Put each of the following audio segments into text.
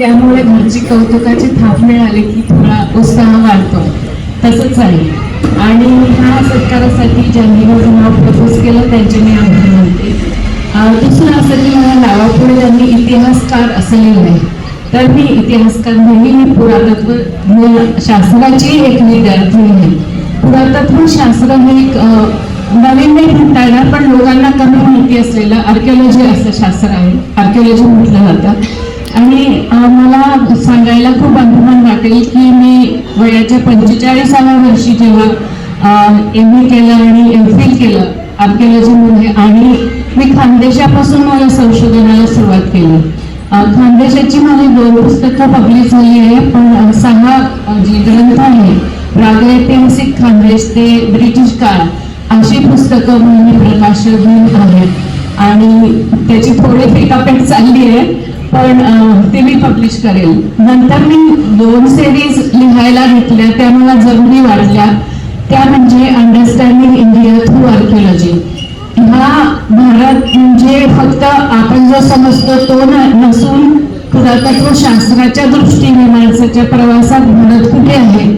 त्यामुळे घरची कौतुकाची थाप मिळाली की थोडा उत्साह वाढतो. तसंच आहे. आणि ह्या सत्कारासाठी ज्यांनी माझं नाव प्रपोज केलं त्यांचे मी आभार मानते. दुसरं असं की मला नावापुढे त्यांनी इतिहासकार असं लिहिलं आहे. तर मी इतिहासकार नेहमी मी पुरातत्व शास्त्राची एक विद्यार्थी आहे पुरातत्व शास्त्र हे एक नवीन नाही म्हणता येणार पण लोकांना कमी माहिती असलेलं आर्किओलॉजी असं शास्त्र आहे. आर्किओलॉजी म्हटलं जातं. आणि मला सांगायला खूप अभिमान वाटेल की मी वयाच्या पंचेचाळीसाव्या वर्षी जेव्हा एम ए केलं आणि एम फिल केलं आर्किओलॉजीमध्ये आणि मी खानदेशापासून मला संशोधनाला सुरुवात केली. खानदेशाची माझी दोन पुस्तकं पब्लिश झाली आहे पण सहा जी जे ग्रंथ आहे प्रागैतिहासिक खानदेश ते ब्रिटिश काळ अशी पुस्तकं मी प्रकाशन आहेत. आणि त्याची थोडी फेकापेट चालली आहे. पण ते मी पब्लिश करेल. नंतर मी दोन सिरीज लिहायला घेतल्या त्या मला जरुरी वाटल्या त्या म्हणजे अंडरस्टँडिंग इंडिया थ्रू आर्किओलॉजी हा भारत म्हणजे फक्त आपण जो समजतो तो नसून पुरातत्व शास्त्राच्या दृष्टीने माणसाच्या प्रवासात भारत कुठे आहे?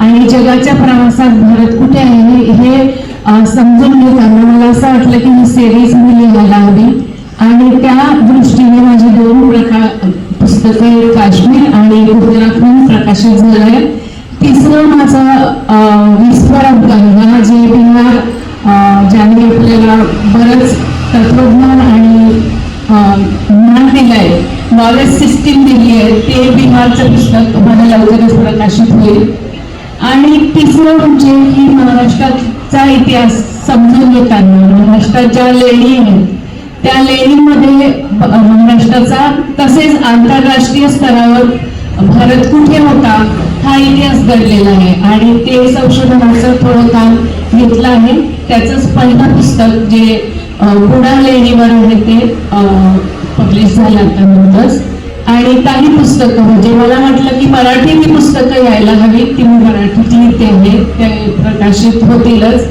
आणि जगाच्या प्रवासात भारत कुठे आहे? हे समजून घेताना मला असं वाटलं की ही सिरीज मी लिहायला हवी. आणि त्या दृष्टीने माझी दोन प्रकार पुस्तकं काश्मीर आणि उत्तराखंड प्रकाशित झालंय तिसरं माझं विस्फोरक गंगा जे बिहार ज्याने ज्यांनी आपल्याला बरंच तत्वज्ञान आणि ज्ञान दिलंय नॉलेज सिस्टीम दिली आहे ते बिहारचं पुस्तक मला लवकरच प्रकाशित होईल. आणि तिसरं म्हणजे की महाराष्ट्राचा इतिहास समजून घेताना महाराष्ट्रात ज्या लेणी आहेत त्या लेणीमध्ये महाराष्ट्राचा तसेच आंतरराष्ट्रीय स्तरावर भारत कुठे होता हा इतिहास घडलेला आहे. आणि ते संशोधनाचं थोडं काम घेतलं आहे. त्याचंच पहिलं पुस्तक जे पुढा लेणीवर आहे ते पब्लिश झालं आता नुकतंच आणि काही पुस्तकं म्हणजे मला म्हटलं की मराठी ही पुस्तकं यायला हवी. ती मी मराठीत लिहिते आहे. ते प्रकाशित होतीलच.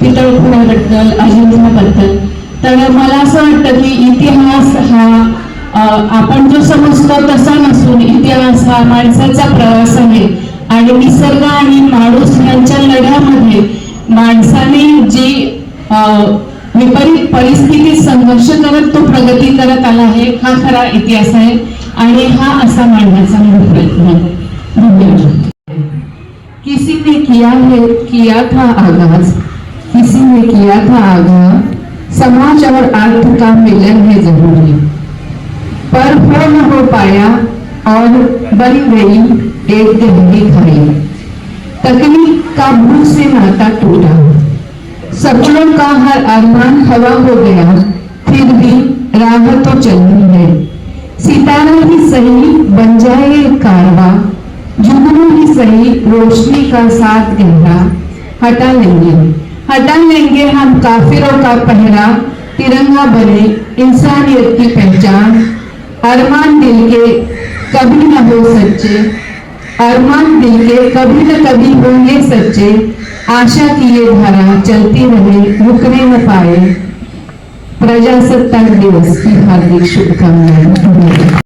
पितळखुड्याबद्दल अजिंठ्याबद्दल तर मला असं वाटतं की इतिहास हा आपण जो समजतो तसा नसून इतिहास हा माणसाचा प्रवास आहे. आणि निसर्ग आणि माणूस यांच्या लढ्यामध्ये माणसाने जी विपरीत परिस्थितीत संघर्ष करत तो प्रगती करत आला आहे हा खरा इतिहास आहे. आणि हा असा मांडण्याचा माझा प्रयत्न आहे धन्यवाद. किसी ने किया है किया था आगाज. किसी ने किया था आगाज. समाज और अर्थ का मिलन है ज़रूरी। पर हो न हो पाया और बन गई एक गहरी खाई। तकनीक का भूल से नाता टूटा। सपनों का हर अरमान हवा हो गया, फिर भी राह तो चलनी है। सितारा ही सही बन जाए कारवा, जुगनू ही सही रोशनी का साथ गहरा, हटा लेंगे। हटा लेंगे हम काफिरों का पहरा, तिरंगा बने इंसानियत की पहचान। अरमान दिल के कभी न हो सच्चे। अरमान दिल के कभी न कभी होंगे सच्चे। आशा की ये धारा चलती रहे, रुकने न पाए। प्रजासत्ताक दिवस की हार्दिक शुभकामनाएँ।